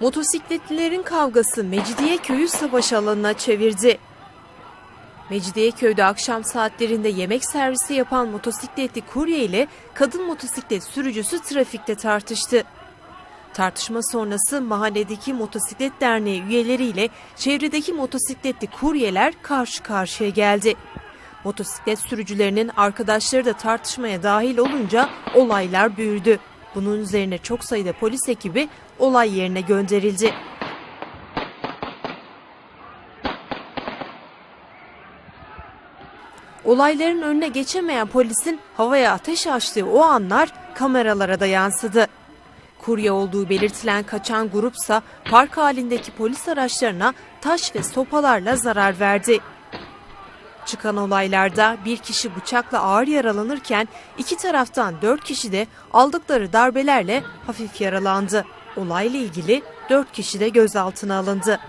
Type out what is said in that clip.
Motosikletlilerin kavgası Mecidiyeköy'ü savaş alanına çevirdi. Mecidiyeköy'de akşam saatlerinde yemek servisi yapan motosikletli kurye ile kadın motosiklet sürücüsü trafikte tartıştı. Tartışma sonrası mahalledeki motosiklet derneği üyeleriyle çevredeki motosikletli kuryeler karşı karşıya geldi. Motosiklet sürücülerinin arkadaşları da tartışmaya dahil olunca olaylar büyüdü. Bunun üzerine çok sayıda polis ekibi olay yerine gönderildi. Olayların önüne geçemeyen polisin havaya ateş açtığı o anlar kameralara da yansıdı. Kurye olduğu belirtilen kaçan grupsa park halindeki polis araçlarına taş ve sopalarla zarar verdi. Çıkan olaylarda bir kişi bıçakla ağır yaralanırken iki taraftan dört kişi de aldıkları darbelerle hafif yaralandı. Olayla ilgili dört kişi de gözaltına alındı.